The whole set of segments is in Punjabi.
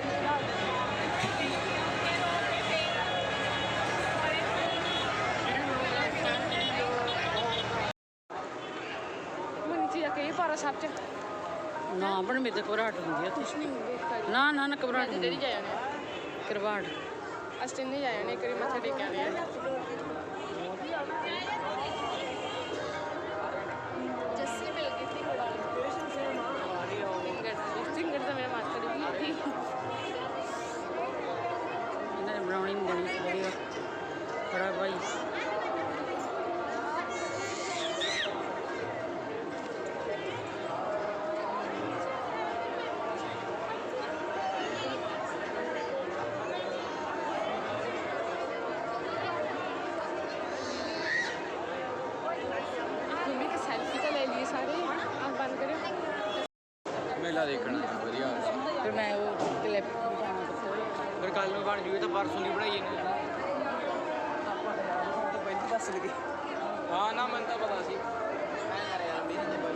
ਜਾ ਪਾਰਾ ਸਾਹਿਬ ਚ। ਨਾ ਬਣ ਮੇਰੇ ਤੇ ਘਬਰਾਹਟ ਹੁੰਦੀ ਆ ਕੁਛ ਨਹੀਂ ਕਰ ਨਾ ਨਾ ਨਾ ਘਬਰਾਹਟ ਅੱਜ ਡੇਰੀ ਜਾਇਆ ਨੇ। ਘਬਰਾਹਟ। ਅੱਜ ਤਿੰਨ ਹੀ ਜਾਇਆ ਨੇ ਕਰੀ ਮੱਥਾ ਟੇਕ ਆਏ ਆ ਜੱਸੀ ਮਿਲ ਗਈ ਸੀ ਸਿੰਗਰ ਸਿੰਗਰ ਤਾਂ ਮੇਰਾ ਮਾਸਟਰ ਵੀ ਸੀ ਇਹਨਾਂ ਨੇ ਬਣਾਉਣੀ ਨਹੀਂ ਦੇਣੀ ਸੀ ਵਧੀਆ ਖੜਾ ਭਾਈ ਮੰਮੀ ਕਿ ਸੈਲਫੀ ਤਾਂ ਲੈ ਲਈ ਸਾਰੇ ਆਹ ਬੰਦ ਕਰਿਓ ਮੇਲਾ ਦੇਖਣਾ ਹੈ ਵਧੀਆ ਹੁੰਦਾ ਫਿਰ ਮੈਂ ਉਹ ਕਲਿੱਪ ਪਾਣਾ ਕਿੱਥੇ ਫਿਰ ਕੱਲ ਨੂੰ ਬਣ ਜੂਗੀ ਤਾਂ ਪਰਸੋਂ ਦੀ ਬਣਾਈ ਇਹਨੇ ਤਾਂ ਪਹਿਲੀ ਦੱਸ ਲਗੇ ਹਾਂ ਨਾ ਮੈਨੂੰ ਤਾਂ ਪਤਾ ਸੀ ਮੈਂ ਯਾਰ ਯਾਰ ਮੇਰੇ ਤੇ ਬਾਈ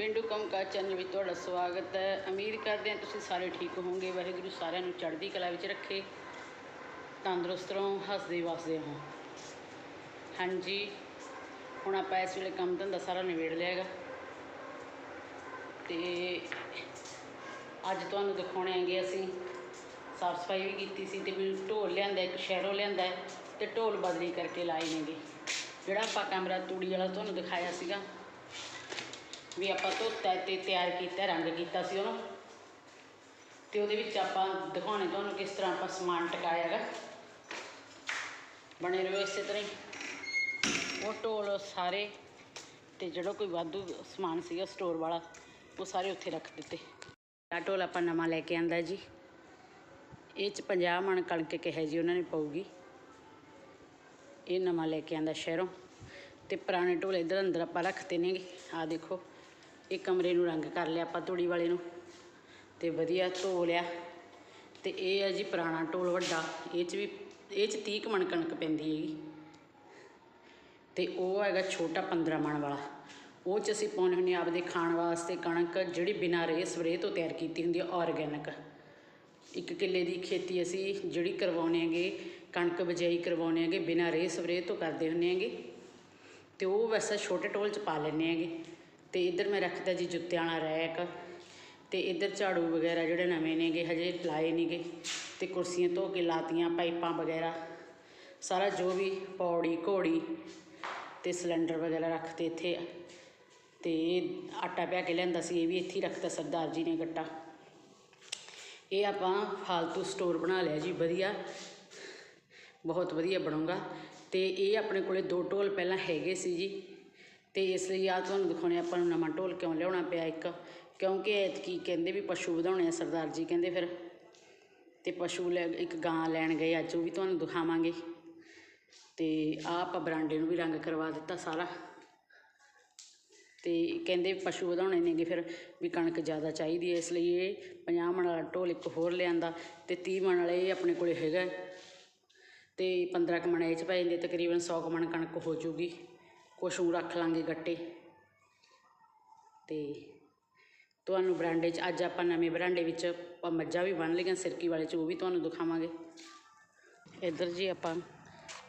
ਠੰਡਾ ਬੋਲ ਪਿੰਡੂ ਕੰਮਕਾਰ ਚੈਨਲ ਵਿੱਚ ਤੁਹਾਡਾ ਸਵਾਗਤ ਹੈ। ਉਮੀਦ ਕਰਦੇ ਹਾਂ ਤੁਸੀਂ ਸਾਰੇ ਠੀਕ ਹੋਵੋਗੇ। ਵਾਹਿਗੁਰੂ ਸਾਰਿਆਂ ਨੂੰ ਚੜ੍ਹਦੀ ਕਲਾ ਵਿੱਚ ਰੱਖੇ। ਤੰਦਰੁਸਤ ਰਹੋ, ਹੱਸਦੇ ਵਸਦੇ ਰਹੋ। ਹਾਂਜੀ, ਹੁਣ ਆਪਾਂ ਇਸ ਵੇਲੇ ਕੰਮ ਧੰਦਾ ਸਾਰਾ ਨਿਬੇੜ ਲਿਆ ਹੈਗਾ। ਤੇ ਅੱਜ ਤੁਹਾਨੂੰ ਦਿਖਾਉਣੇ ਆਂਗੇ ਅਸੀਂ। ਸਾਫ਼ ਸਫ਼ਾਈ ਵੀ ਕੀਤੀ ਸੀ ਤੇ ਵੀ ਢੋਲ ਲਿਆਂਦਾ, ਇੱਕ ਸ਼ਹਿਰੋਂ ਲਿਆਂਦਾ ਹੈ ਤੇ ਢੋਲ ਬਦਲੀ ਕਰਕੇ ਲਾਏ ਨੇਗੇ। ਜਿਹੜਾ ਆਪਾਂ ਕਮਰਾ ਤੂੜੀ ਵਾਲਾ ਤੁਹਾਨੂੰ ਦਿਖਾਇਆ ਸੀਗਾ। ਵੀ ਆਪਾਂ ਧੋਤਾ ਤੇ ਤਿਆਰ ਕੀਤਾ, ਰੰਗ ਕੀਤਾ ਸੀ ਉਹਨੂੰ। ਤੇ ਉਹਦੇ ਵਿੱਚ ਆਪਾਂ ਦਿਖਾਉਣੇ ਤੁਹਾਨੂੰ ਕਿਸ ਤਰ੍ਹਾਂ ਆਪਾਂ ਸਮਾਨ ਟਿਕਾਇਆ ਹੈਗਾ। ਬਣੇ ਰਹੋ ਇਸੇ ਤਰ੍ਹਾਂ ਹੀ। ਉਹ ਢੋਲ ਸਾਰੇ ਤੇ ਜਿਹੜਾ ਕੋਈ ਵਾਧੂ ਸਮਾਨ ਸੀਗਾ ਸਟੋਰ ਵਾਲਾ, ਉਹ ਸਾਰੇ ਉੱਥੇ ਰੱਖ ਦਿੱਤੇ। ਆਹ ਢੋਲ ਆਪਾਂ ਨਵਾਂ ਲੈ ਕੇ ਆਂਦਾ ਜੀ। ਇਹ ਚ 50 ਮਣ ਕਣਕ ਕਿਹਾ ਜੀ ਉਹਨਾਂ ਨੇ ਪਊਗੀ। ਇਹ ਨਵਾਂ ਲੈ ਕੇ ਆਂਦਾ ਸ਼ਹਿਰੋਂ। ਤੇ ਪੁਰਾਣੇ ਢੋਲ ਇੱਧਰ ਅੰਦਰ ਆਪਾਂ ਰੱਖਤੇ ਨੇਗੇ। ਆ ਦੇਖੋ। ਇਹ ਕਮਰੇ ਨੂੰ ਰੰਗ ਕਰ ਲਿਆ ਆਪਾਂ ਤੂੜੀ ਵਾਲੇ ਨੂੰ ਤੇ ਵਧੀਆ ਧੋ ਲਿਆ। ਤੇ ਇਹ ਹੈ ਜੀ ਪੁਰਾਣਾ ਢੋਲ ਵੱਡਾ, ਇਹ ਚ ਵੀ, ਇਹ ਚ 30 ਕੁ ਮਣ ਕਣਕ ਪੈਂਦੀ ਹੈਗੀ। ਤੇ ਉਹ ਹੈਗਾ ਛੋਟਾ 15 ਮਣ ਵਾਲਾ। ਉਹ ਚ ਅਸੀਂ ਪਾਉਣੇ ਹੁੰਦੇ ਹਾਂ ਆਪਦੇ ਖਾਣ ਵਾਸਤੇ ਕਣਕ, ਜਿਹੜੀ ਬਿਨਾਂ ਰੇਹ ਸਪਰੇਅ ਤੋਂ ਤਿਆਰ ਕੀਤੀ ਹੁੰਦੀ ਹੈ ਆਰਗੈਨਿਕ ਇੱਕ ਕਿੱਲੇ ਦੀ ਖੇਤੀ ਅਸੀਂ ਜਿਹੜੀ ਕਰਵਾਉਂਦੇ ਹੈਗੇ, ਕਣਕ ਬਜਾਈ ਕਰਵਾਉਂਦੇ ਹੈਗੇ, ਬਿਨਾਂ ਰੇਹ ਸਪਰੇਅ ਤੋਂ ਕਰਦੇ ਹੁੰਦੇ ਹੈਗੇ। ਤੇ ਉਹ ਵੈਸੇ ਛੋਟੇ ਢੋਲ ਚ ਪਾ ਲੈਂਦੇ ਹੈਗੇ। ਤੇ ਇੱਧਰ ਮੈਂ ਰੱਖਦਾ ਜੀ ਜੁੱਤਿਆਂ ਵਾਲਾ ਰੈਕ ਤੇ ਇੱਧਰ ਝਾੜੂ ਵਗੈਰਾ ਜਿਹੜੇ ਨਵੇਂ ਨੇਗੇ, ਹਜੇ ਲਾਏ ਨਹੀਂਗੇ ਤੇ ਕੁਰਸੀਆਂ ਧੋ ਕੇ ਲਾਤੀਆਂ, ਪਾਈਪਾਂ ਵਗੈਰਾ, ਸਾਰਾ ਜੋ ਵੀ ਪੌੜੀ, ਘੋੜੀ ਤੇ ਸਿਲੰਡਰ ਵਗੈਰਾ ਰੱਖਤੇ ਇੱਥੇ ਤੇ ਆਟਾ ਪਿਆ ਕੇ ਲਿਆਂਦਾ ਸੀ, ਇਹ ਵੀ ਇੱਥੇ ਹੀ ਰੱਖਤਾ ਸਰਦਾਰ ਜੀ ਨੇ ਗੱਟਾ। ਇਹ ਆਪਾਂ ਫਾਲਤੂ ਸਟੋਰ ਬਣਾ ਲਿਆ ਜੀ, ਵਧੀਆ, ਬਹੁਤ ਵਧੀਆ ਬਣੂਗਾ। ਤੇ ਇਹ ਆਪਣੇ ਕੋਲੇ ਦੋ ਢੋਲ ਪਹਿਲਾਂ ਹੈਗੇ ਸੀ ਜੀ। ਅਤੇ ਇਸ ਲਈ ਆਹ ਤੁਹਾਨੂੰ ਦਿਖਾਉਣੇ ਆਪਾਂ ਨੂੰ ਨਵਾਂ ਢੋਲ ਕਿਉਂ ਲਿਆਉਣਾ ਪਿਆ ਇੱਕ, ਕਿਉਂਕਿ ਐਤਕੀ ਕਹਿੰਦੇ ਵੀ ਪਸ਼ੂ ਵਧਾਉਣੇ ਆ ਸਰਦਾਰ ਜੀ, ਕਹਿੰਦੇ ਫਿਰ ਅਤੇ ਪਸ਼ੂ ਲੈ ਇੱਕ ਗਾਂ ਲੈਣ ਗਏ ਅੱਜ, ਉਹ ਵੀ ਤੁਹਾਨੂੰ ਦਿਖਾਵਾਂਗੇ। ਅਤੇ ਆਹ ਆਪਾਂ ਬਰਾਂਡੇ ਨੂੰ ਵੀ ਰੰਗ ਕਰਵਾ ਦਿੱਤਾ ਸਾਰਾ। ਅਤੇ ਕਹਿੰਦੇ ਪਸ਼ੂ ਵਧਾਉਣੇ ਨੇਗੇ ਫਿਰ ਵੀ ਕਣਕ ਜ਼ਿਆਦਾ ਚਾਹੀਦੀ ਹੈ ਇਸ ਲਈ ਇਹ 50 ਮਣ ਵਾਲਾ ਢੋਲ ਇੱਕ ਹੋਰ ਲਿਆਂਦਾ ਅਤੇ 30 ਮਣ ਵਾਲਾ ਇਹ ਆਪਣੇ ਕੋਲੇ ਹੈਗਾ। ਅਤੇ 15 ਕੁ ਇਹ ਚ ਪੈ ਜਾਂਦੇ, ਤਕਰੀਬਨ 100 ਕਮਣ ਕਣਕ ਹੋ ਜੂਗੀ। ਕੁਛ ਊਂ ਰੱਖ ਲਾਂਗੇ ਗੱਟੇ। ਤੇ ਤੁਹਾਨੂੰ ਬਰਾਂਡੇ 'ਚ ਅੱਜ ਆਪਾਂ ਨਵੇਂ ਬਰਾਂਡੇ ਵਿੱਚ ਆਪਾਂ ਮੱਝਾਂ ਵੀ ਬੰਨ ਲਈਆਂ, ਸਿਰਕੀ ਵਾਲੇ 'ਚ ਉਹ ਵੀ ਤੁਹਾਨੂੰ ਦਿਖਾਵਾਂਗੇ। ਇੱਧਰ ਜੀ ਆਪਾਂ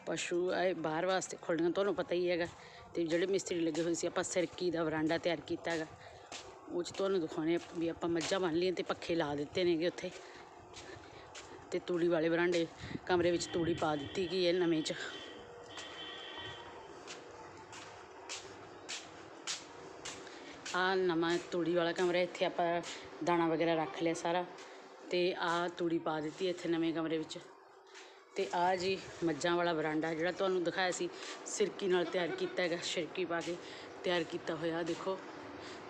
ਪਸ਼ੂ ਇਹ ਬਾਹਰ ਵਾਸਤੇ ਖੋਲ੍ਹਣੀਆਂ ਤੁਹਾਨੂੰ ਪਤਾ ਹੀ ਹੈਗਾ। ਤੇ ਜਿਹੜੇ ਮਿਸਤਰੀ ਲੱਗੇ ਹੋਏ ਸੀ, ਆਪਾਂ ਸਿਰਕੀ ਦਾ ਬਰਾਂਡਾ ਤਿਆਰ ਕੀਤਾ ਹੈਗਾ। ਉਹ 'ਚ ਤੁਹਾਨੂੰ ਦਿਖਾਉਣੇ ਆ ਵੀ ਆਪਾਂ ਮੱਝਾਂ ਬੰਨ ਲਈਆਂ ਤੇ ਪੱਖੇ ਲਾ ਦਿੱਤੇ ਨੇਗੇ ਉੱਥੇ। ਤੇ ਤੂੜੀ ਵਾਲੇ ਬਰਾਂਡੇ, ਕਮਰੇ ਵਿੱਚ ਤੂੜੀ ਪਾ ਦਿੱਤੀ ਗਈ ਹੈ ਨਵੇਂ 'ਚ। ਆ ਨਵਾਂ ਤੂੜੀ ਵਾਲਾ ਕਮਰਾ, ਇੱਥੇ ਆਪਾਂ ਦਾਣਾ ਵਗੈਰਾ ਰੱਖ ਲਿਆ ਸਾਰਾ ਤੇ ਆ ਤੂੜੀ ਪਾ ਦਿੱਤੀ ਇੱਥੇ ਨਵੇਂ ਕਮਰੇ ਵਿੱਚ। ਤੇ ਆ ਜੀ ਮੱਝਾਂ ਵਾਲਾ ਬਰਾਂਡਾ ਜਿਹੜਾ ਤੁਹਾਨੂੰ ਦਿਖਾਇਆ ਸੀ, ਸਿਰਕੀ ਨਾਲ ਤਿਆਰ ਕੀਤਾ ਹੈਗਾ, ਸਿਰਕੀ ਪਾ ਕੇ ਤਿਆਰ ਕੀਤਾ ਹੋਇਆ, ਦੇਖੋ।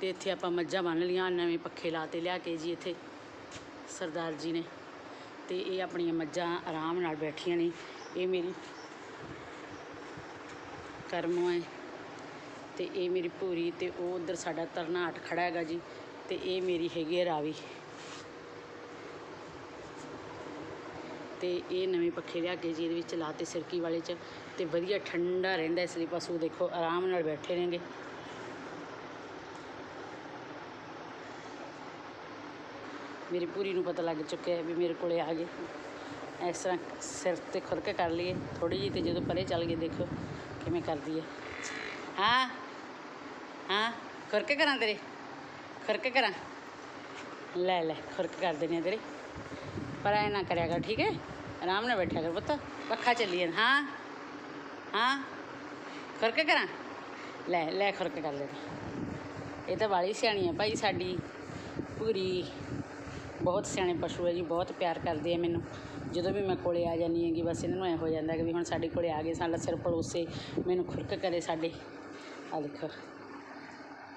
ਤੇ ਇੱਥੇ ਆਪਾਂ ਮੱਝਾਂ ਬੰਨ ਲੀਆਂ ਨਵੇਂ ਪੱਖੇ ਲਾਤੇ ਲਿਆ ਕੇ ਜੀ ਇੱਥੇ, ਸਰਦਾਰ ਜੀ ਨੇ। ਤੇ ਇਹ ਆਪਣੀਆਂ ਮੱਝਾਂ ਆਰਾਮ ਨਾਲ ਬੈਠੀਆਂ ਨੇ, ਇਹ ਮੇਰੀ ਕਰਮੋ ਹੈ। ਤੇ ਇਹ ਮੇਰੀ ਭੂਰੀ ਤੇ ਉਹ ਉਧਰ ਸਾਡਾ ਤਰਨਾਟ ਖੜਾ ਹੈਗਾ ਜੀ ਤੇ ਇਹ ਮੇਰੀ ਹੈਗੀ ਹੈ ਰਾਵੀ। ਤੇ ਇਹ ਨਵੇਂ ਪੱਖੇ ਲਿਆ ਕੇ ਜੀ ਇਹਦੇ ਵਿੱਚ ਲਾਤੇ ਸਿਰਕੀ ਵਾਲੇ ਚ ਤੇ ਵਧੀਆ ਠੰਡਾ ਰਹਿੰਦਾ ਇਸ ਲਈ ਪਸ਼ੂ ਦੇਖੋ, ਆਰਾਮ ਨਾਲ ਬੈਠੇ ਰਹਿੰਗੇ ਮੇਰੀ ਪੂਰੀ ਨੂੰ ਪਤਾ ਲੱਗ ਚੁੱਕਿਆ ਹੈ ਵੀ ਮੇਰੇ ਕੋਲੇ ਆ ਗਏ। ਇਸ ਤਰ੍ਹਾਂ ਸਿਰ ਤੇ ਖੁਰਕ ਕਰ ਲਈਏ ਥੋੜੀ ਜਿਹੀ ਤੇ ਜਦੋਂ ਪਰੇ ਚੱਲ ਗਏ ਦੇਖੋ ਕਿਵੇਂ ਕਰਦੀ ਹੈ। ਹਾਂ? ਹਾਂ, ਖੁਰਕ ਕਰਾਂ ਤੇਰੇ? ਖੁਰਕ ਕਰਾਂ? ਲੈ ਲੈ, ਖੁਰਕ ਕਰ ਦੇਣੀ ਆ ਤੇਰੇ। ਪਰ ਐ ਨਾ ਕਰਿਆ ਕਰ, ਠੀਕ ਹੈ? ਆਰਾਮ ਨਾਲ ਬੈਠਿਆ ਕਰ ਪੁੱਤ, ਪੱਖਾ ਚੱਲੀ ਜਾਂਦਾ। ਹਾਂ ਹਾਂ, ਖੁਰਕ ਕਰਾਂ? ਲੈ ਲੈ, ਖੁਰਕ ਕਰ ਲੈ ਇਹ ਤਾਂ ਵਾਲੀ ਸਿਆਣੀ ਆ ਭਾਈ ਸਾਡੀ। ਪੂਰੀ ਬਹੁਤ ਸਿਆਣੇ ਪਸ਼ੂ ਹੈ ਜੀ, ਬਹੁਤ ਪਿਆਰ ਕਰਦੇ ਆ ਮੈਨੂੰ। ਜਦੋਂ ਵੀ ਮੈਂ ਕੋਲੇ ਆ ਜਾਂਦੀ ਹੈਗੀ ਬਸ ਇਹਨਾਂ ਨੂੰ ਐ ਹੋ ਜਾਂਦਾ ਕਿ ਵੀ ਹੁਣ ਸਾਡੇ ਕੋਲੇ ਆ ਗਏ, ਸਾਡਾ ਸਿਰ ਪੜੋਸੇ, ਮੈਨੂੰ ਖੁਰਕ ਕਰੇ ਸਾਡੇ। ਆ ਦੇਖੋ।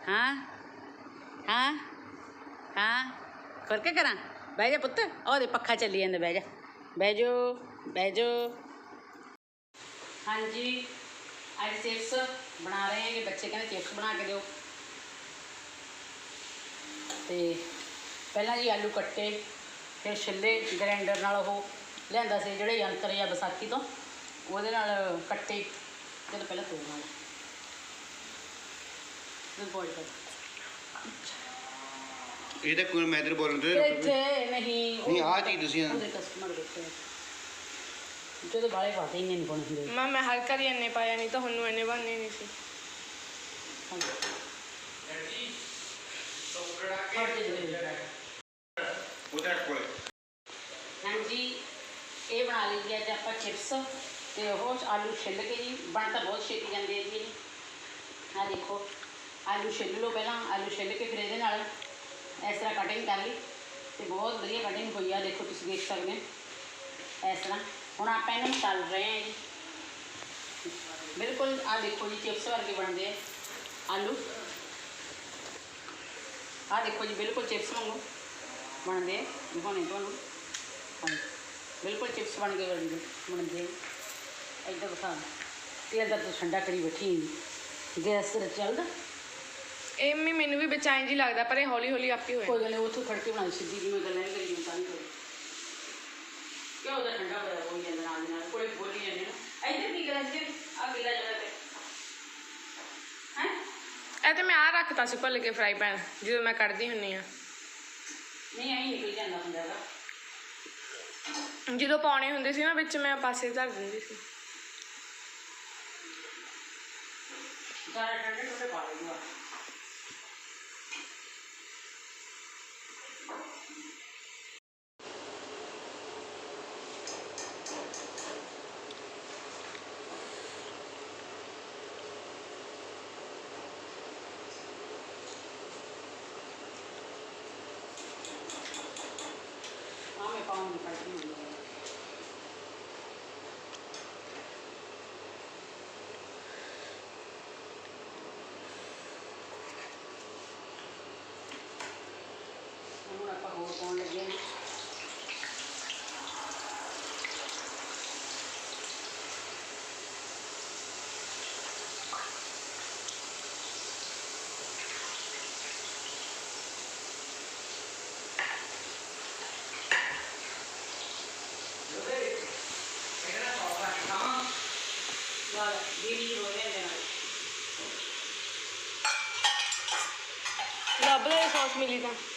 ਹਾਂ? ਹਾਂ? ਹਾਂ? ਖੁਰਕ ਕਰਾਂ? ਬਹਿ ਜਾ ਪੁੱਤ। ਉਹਦੇ ਪੱਖਾ ਚੱਲੀ ਜਾਂਦਾ, ਬਹਿ ਜਾ। ਬਹਿ ਜੋ ਬਹਿ ਜੋ ਹਾਂਜੀ, ਅੱਜ ਚਿਪਸ ਬਣਾ ਰਹੇ ਹੈਗੇ। ਬੱਚੇ ਕਹਿੰਦੇ ਚਿਪਸ ਬਣਾ ਕੇ ਦਿਓ। ਤੇ ਪਹਿਲਾਂ ਜੀ ਆਲੂ ਕੱਟੇ, ਫਿਰ ਛਿੱਲੇ ਗ੍ਰਾਈਂਡਰ ਨਾਲ ਉਹ ਲਿਆਂਦਾ ਸੀ, ਜਿਹੜੇ ਯੰਤਰ ਜਾਂ ਵਿਸਾਖੀ ਤੋਂ। ਉਹਦੇ ਨਾਲ ਕੱਟੇ, ਜਦੋਂ ਪਹਿਲਾਂ ਤੋੜ ਇਹ ਬੋਲ ਕਰ ਇਹ ਤਾਂ ਕੋਈ ਮੈਦਰ ਬੋਲਣ ਤੇ ਇੱਥੇ ਨਹੀਂ ਨਹੀਂ, ਆਹ ਚੀਜ਼ ਤੁਸੀਂ- ਉਹਦੇ ਕਸਟਮਰ ਦੇਖੋ। ਜਦੋਂ ਬਾਲੇ ਪਾਤੇ ਇੰਨੇ ਨਹੀਂ ਪਾਉਣੇ ਹੁੰਦੇ। ਮੈਂ ਮੈਂ ਹਲਕਾ ਹੀ ਇੰਨੇ ਪਾਇਆ ਨਹੀਂ ਤਾਂ ਹੁਣ ਨੂੰ ਇੰਨੇ ਬਣਨੇ ਨਹੀਂ ਸੀ। ਉਹਦਾ ਕੋਲ। ਹਾਂਜੀ ਇਹ ਬਣਾ ਲਈ ਜੀ ਅੱਜ ਆਪਾਂ ਚਿਪਸ ਤੇ ਉਹ ਆਲੂ ਛਿੱਲ ਕੇ ਜੀ ਬਣ ਤਾਂ ਬਹੁਤ ਛੇਤੀ ਜਾਂਦੇ ਆ ਜੀ। ਇਹ ਆਹ ਦੇਖੋ। ਆਲੂ ਛਿੱਲ ਲਓ ਪਹਿਲਾਂ ਆਲੂ ਛਿੱਲ ਕੇ ਫਿਰ ਇਹਦੇ ਨਾਲ ਇਸ ਤਰ੍ਹਾਂ ਕਟਿੰਗ ਕਰ ਲਈ ਤੇ ਬਹੁਤ ਵਧੀਆ ਕਟਿੰਗ ਹੋਈ ਆ ਦੇਖੋ ਤੁਸੀਂ ਦੇਖ ਸਕਦੇ ਹੋ ਇਸ ਤਰ੍ਹਾਂ ਹੁਣ ਆਪਾਂ ਇਹਨਾਂ ਨੂੰ ਤਲ ਰਹੇ ਹਾਂ ਜੀ ਬਿਲਕੁਲ ਆਹ ਦੇਖੋ ਜੀ ਚਿਪਸ ਵਰਗੇ ਬਣਦੇ ਆ ਆਲੂ ਆਹ ਦੇਖੋ ਜੀ ਬਿਲਕੁਲ ਚਿਪਸ ਵਾਂਗੂ ਬਣਦੇ ਆ ਦਿਖਾਉਣੇ ਤੁਹਾਨੂੰ ਹਾਂਜੀ ਬਿਲਕੁਲ ਚਿਪਸ ਬਣ ਕੇ ਬਣਦੇ ਬਣਦੇ ਆ। ਇੱਧਰ ਦਿਖਾ ਤੇ ਇੱਧਰ ਤੋਂ ਠੰਡਾ ਕਰੀ ਬੈਠੀ ਹਾਂ ਗੈਸ ਤੇ ਚੱਲਦਾ ਇਹ ਵੀ ਮੈਨੂੰ ਵੀ ਬਚਾਈਂ ਜੀ ਲੱਗਦਾ ਪਰ ਇਹ ਹੌਲੀ ਹੌਲੀ ਆਪੇ ਹੋਏ। ਕੋਈ ਗੱਲ ਨਹੀਂ ਉੱਥੋਂ ਖੜ ਕੇ ਬਣਾਈ ਸਿੱਧੀ ਜਿਵੇਂ ਗੱਲਾਂ ਨਹੀਂ ਕਰੀ ਨਹੀਂ ਕਰੀ ਕਿਉਂ ਉਹਦਾ ਠੰਡਾ ਹੋਇਆ ਹੋਈ ਜਾਂਦਾ ਨਾਲ ਦੀ ਨਾਲ ਕੋਲੇ ਬੋਲੀ ਜਾਂਦੇ ਨਾ। ਇੱਧਰ ਕੀ ਕਰਾਂ ਜੀ ਆ ਗਿੱਲਾ ਜਗ੍ਹਾ ਤੇ। ਹੈ? ਇਹ ਤੇ ਮੈਂ ਆ ਰੱਖਤਾ ਸੀ ਭੁੱਲ ਕੇ ਫਰਾਈ ਪੈਨ ਜਦੋਂ ਮੈਂ ਕੱਢਦੀ ਹੁੰਨੀ ਆ ਨਹੀਂ ਐਂ ਨਿਕਲ ਜਾਂਦਾ ਹੁੰਦਾ ਹੈਗਾ। ਜਦੋਂ ਪਾਉਣੇ ਹੁੰਦੇ ਸੀ ਨਾ ਵਿੱਚ ਮੈਂ ਪਾਸੇ ਧਰ ਦਿੰਦੀ ਸੀ। ਸਾਰਾ ਠੰਡੇ ਠੰਡੇ ਪਾ ਲਈਗਾ ਪਾਉਣ ਲੱਗੇ। ਹਾਂ ਵਾਹ ਲੱਭ ਲੈ ਸੌਸ ਮਿਲੀ ਤਾਂ।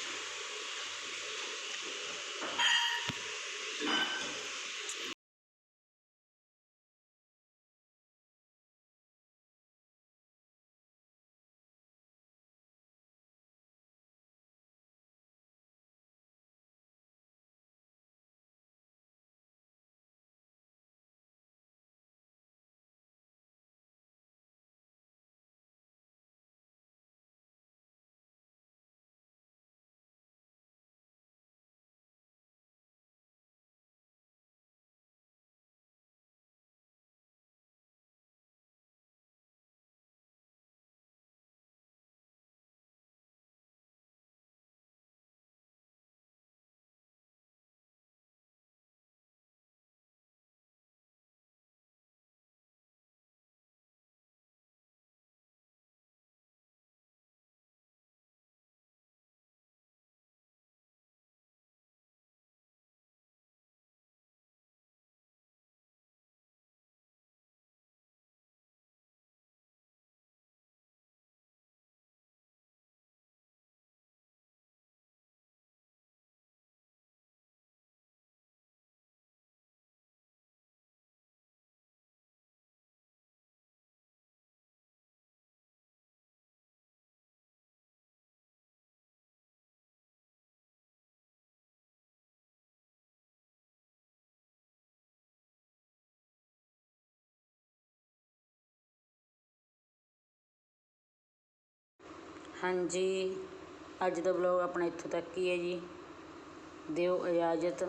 ਹਾਂਜੀ, ਅੱਜ ਦਾ ਬਲੌਗ ਆਪਣਾ ਇੱਥੋਂ ਤੱਕ ਹੀ ਹੈ ਜੀ। ਦਿਓ ਇਜਾਜ਼ਤ।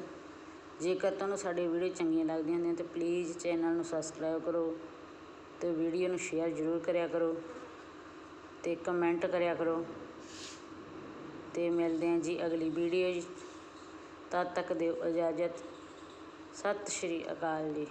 ਜੇਕਰ ਤੁਹਾਨੂੰ ਸਾਡੀ ਵੀਡੀਓ ਚੰਗੀਆਂ ਲੱਗਦੀਆਂ ਹੁੰਦੀਆਂ ਤਾਂ ਪਲੀਜ਼ ਚੈਨਲ ਨੂੰ ਸਬਸਕ੍ਰਾਈਬ ਕਰੋ ਤੇ ਵੀਡੀਓ ਨੂੰ ਸ਼ੇਅਰ ਜ਼ਰੂਰ ਕਰਿਆ ਕਰੋ ਤੇ ਕਮੈਂਟ ਕਰਿਆ ਕਰੋ। ਤੇ ਮਿਲਦੇ ਹਾਂ ਜੀ ਅਗਲੀ ਵੀਡੀਓ ਤਦ ਤੱਕ ਦਿਓ ਇਜਾਜ਼ਤ। ਸਤਿ ਸ਼੍ਰੀ ਅਕਾਲ ਜੀ।